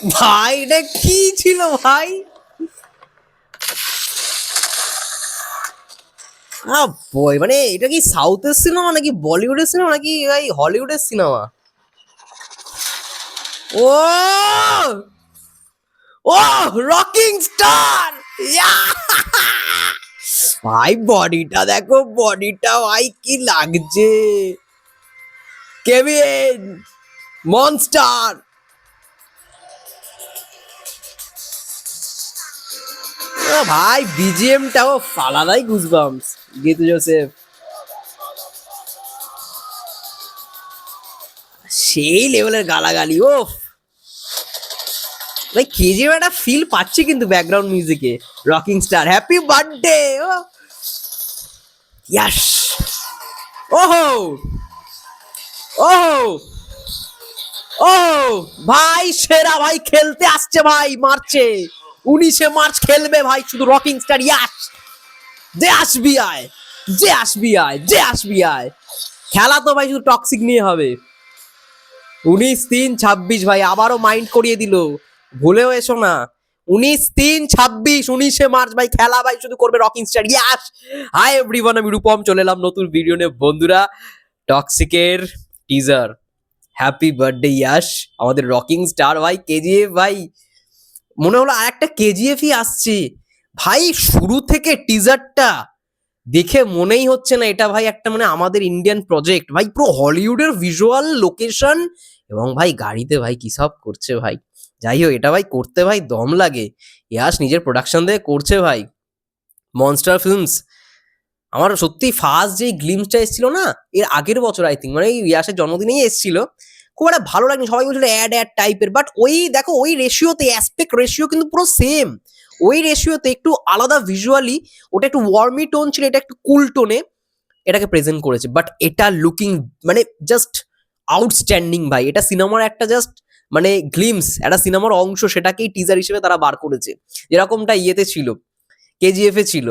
ভাই, এটা কি ছিল ভাই? বই মানে এটা কি সাউথের সিনেমা নাকি বলিউডের সিনেমা নাকি ভাই হলিউডের সিনেমা ও! ও রকিং স্টার ভাই বডিটা দেখো বডিটা ভাই কি লাগছে? কেভিন মনস্টার ভাই বিজিএমটাও আলাদাই গুজবাম্পস গীতু জোসেফ। সেই লেভেলের গালাগালি ও ভাই কেজিএফ একটা ফিল পাচ্ছি কিন্তু ব্যাকগ্রাউন্ড মিউজিকে রকিং স্টার হ্যাপি বার্থডে ও। ইয়াস ওহো। ওহো। ও ভাই, সেরা ভাই, খেলতে আসছে ভাই মার্চে উনিশে মার্চ খেলবে ভাই, শুধু রকিং স্টার, ইয়াস। যে আসবি আয় যে আসবি আয় যে আসবি আয় খেলা তো ভাই শুধু টক্সিক নিয়ে হবে। উনিশ তিন ছাব্বিশ ভাই, আবারও মাইন্ড করিয়ে দিল। ভুলেও এসো না। উনিশ তিন ছাব্বিশ, উনিশে মার্চ ভাই, খেলা ভাই শুধু করবে rocking star, Yash. Hi everyone আমি রূপম, চলে এলাম নতুন ভিডিও নিয়ে। বন্ধুরা টক্সিকের টিজার হ্যাপি বার্থডে ইয়াস। আমাদের রকিং স্টার ভাই, কেজিএফ ভাই মনে হলো আর একটা কেজিএফই আসছে। ভাই, শুরু থেকে টিজারটা দেখে মনেই হচ্ছে না এটা ভাই একটা মানে আমাদের ইন্ডিয়ান প্রজেক্ট ভাই, পুরো হলিউডের ভিজুয়াল লোকেশন এবং ভাই, গাড়িতে ভাই কি সব করছে ভাই? যাই হোক, এটা ভাই করতে ভাই দম লাগে। ইয়াস নিজের প্রোডাকশন দিয়ে করছে ভাই। মনস্টার ফিল্মস আমার সত্যি ফার্স্ট যে গ্লিমসটা এসেছিল না, এর আগের বছর আই থিঙ্ক মানে ইয়াসের জন্মদিনেই এসেছিল। খুব একটা ভালো লাগেনি। সবাই বলছিল অ্যাড অ্যাড টাইপের বাট ওই দেখো, ওই রেশিওতে অ্যাসপেক্ট রেশিও কিন্তু পুরো সেম ওই রেশিওতে একটু আলাদা ভিজুয়ালি ওটা একটু ওয়ার্মি টোন ছিল, এটা একটু কুল টোনে এটাকে প্রেজেন্ট করেছে। বাট এটা লুকিং মানে জাস্ট আউটস্ট্যান্ডিং ভাই। এটা সিনেমার একটা জাস্ট মানে গ্লিমস একটা সিনেমার অংশ, সেটাকেই টিজার হিসেবে তারা বার করেছে। যেরকমটা ইয়েতে ছিল কেজিএফ এ ছিল।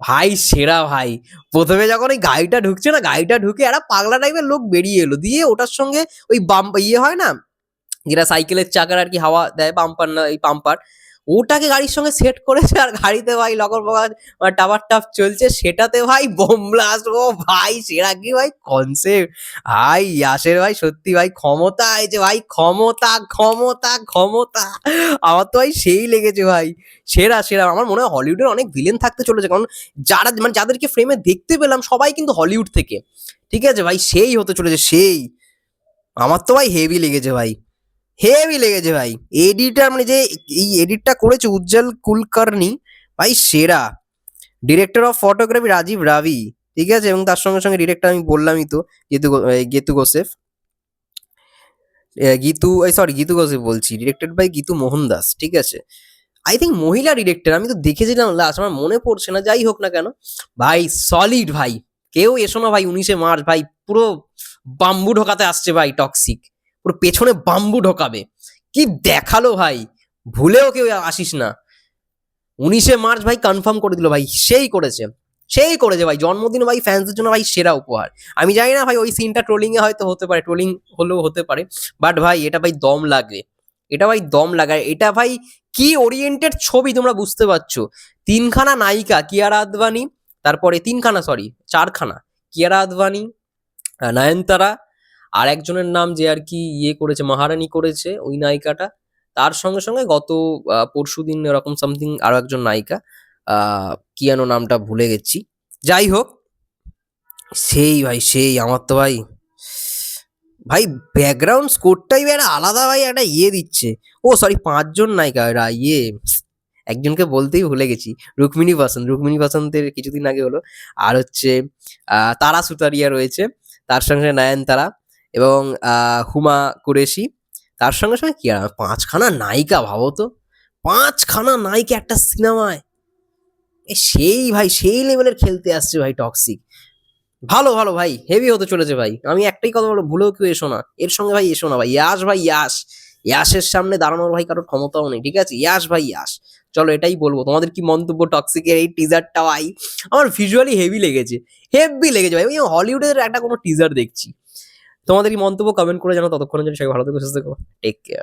ভাই, সেরা ভাই। প্রথমে যখন ওই গাড়িটা ঢুকছে না, গাড়িটা ঢুকে একটা পাগলা টাইপের লোক বেরিয়ে এলো। দিয়ে ওটার সঙ্গে ওই বাম ইয়ে হয় না? যেটা সাইকেলের চাকার আর কি হাওয়া দেয় পাম্পার না, এই পাম্পার ওটাকে গাড়ির সঙ্গে সেট করেছে আর গাড়িতে ভাই লগর বগার টাবার টাপ চলছে। সেটাতে ভাই বোম ও ভাই সেরা কি ভাই কনসেপ্ট ভাই ইয়াসের ভাই সত্যি ভাই ক্ষমতা, এই যে ভাই ক্ষমতা ক্ষমতা ক্ষমতা। আমার তো ভাই সেই লেগেছে ভাই। সেরা সেরা। আমার মনে হয় হলিউডের অনেক ভিলেন থাকতে চলেছে। কারণ যারা মানে যাদেরকে ফ্রেমে দেখতে পেলাম সবাই কিন্তু হলিউড থেকে। ঠিক আছে ভাই, সেই হতে চলেছে, সেই। আমার তো ভাই হেভি লেগেছে ভাই। হেভি লেগেছে ভাই। এডিটার মানে যে এই এডিটটা করেছে উজ্জ্বল কুলকার্নি ভাই সেরা। Director of photography Rajeev Ravi, ঠিক আছে? এবং তার সঙ্গে সঙ্গে ডিরেক্টর আমি বললামই তো, Geetu Geetu Joseph Geetu sorry Geetu Joseph বলছি। ডিরেক্টেড বাই গীতু মোহন দাস, ঠিক আছে? আই থিঙ্ক মহিলা ডিরেক্টর আমি তো দেখেছিলাম লাস্ট আমার মনে পড়ছে না, যাই হোক না কেন। ভাই সলিড ভাই। কেউ এসো না ভাই, উনিশে মার্চ, ভাই, পুরো বাম্বু ঢোকাতে আসছে ভাই টক্সিক পুরো পেছনে বাম্বু ঢোকাবে। কি দেখাল ভাই? ভুলেও কেউ আসিস না। উনিশে মার্চ ভাই কনফার্ম করে দিল ভাই, সেই করেছে। সেই করেছে ভাই, জন্মদিন ভাই ফ্যান্সদের জন্য ভাই সেরা উপহার। আমি জানি না ভাই, ওই সিনটা ট্রোলিং এ হয়তো হতে পারে ট্রোলিং হলেও হতে পারে। বাট ভাই, এটা ভাই দম লাগে এটা ভাই দম লাগায় এটা ভাই কি ওরিয়েন্টেড ছবি তোমরা বুঝতে পারছ? তিনখানা নায়িকা, কিয়ারা আদবানি তারপরে তিনখানা সরি চারখানা। কিয়ারা আদবানি নয়নতারা আর একজনের নাম যে আর কি ইয়ে করেছে মহারানী করেছে ওই নায়িকাটা তার সঙ্গে সঙ্গে গত পরশু দিন এরকম সামথিং আরও একজন নায়িকা আহ, কি যেন নামটা ভুলে গেছি। যাই হোক সেই ভাই সেই আমার তো ভাই ভাই ব্যাকগ্রাউন্ড স্কোরটাই একটা আলাদা ভাই একটা ইয়ে দিচ্ছে। ও সরি পাঁচজন নায়িকা এরা ইয়ে একজনকে বলতেই ভুলে গেছি রুক্মিণী বসন্ত রুক্মিণী বসন্তের কিছুদিন আগে হলো। আর হচ্ছে তারা সুতারিয়া রয়েছে তার সঙ্গে নয়নতারা এবং হুমা কুরেশি, তার সঙ্গে সঙ্গে কি আর পাঁচখানা নায়িকা ভাবো তো? পাঁচখানা নায়িকা একটা সিনেমায়। এ সেই ভাই, সেই লেভেলের খেলতে আসছে ভাই টক্সিক। ভালো ভালো ভাই, হেভি হতে চলেছে ভাই। আমি একটাই কথা বলব, ভুলেও কেউ এসো না। এর সঙ্গে ভাই এসো না ভাই। ইয়াস ভাই, ইয়াস। ইয়াসের সামনে দাঁড়ানোর ভাই কারোর ক্ষমতাও নেই, ঠিক আছে? ইয়াস ভাই, ইয়াস। চলো এটাই বলব। তোমাদের কি মন্তব্য টক্সিকের এই টিজারটা ভাই আমার ভিজুয়ালি হেভি লেগেছে। হেভি লেগেছে ভাই। আমি হলিউডের একটা কোনো টিজার দেখছি। তোমাদের এই মন্তব্য কমেন্ট করে জানো ততক্ষণের জন্য সবাই ভালো থেকো, সুস্থ থেকো টেক কেয়ার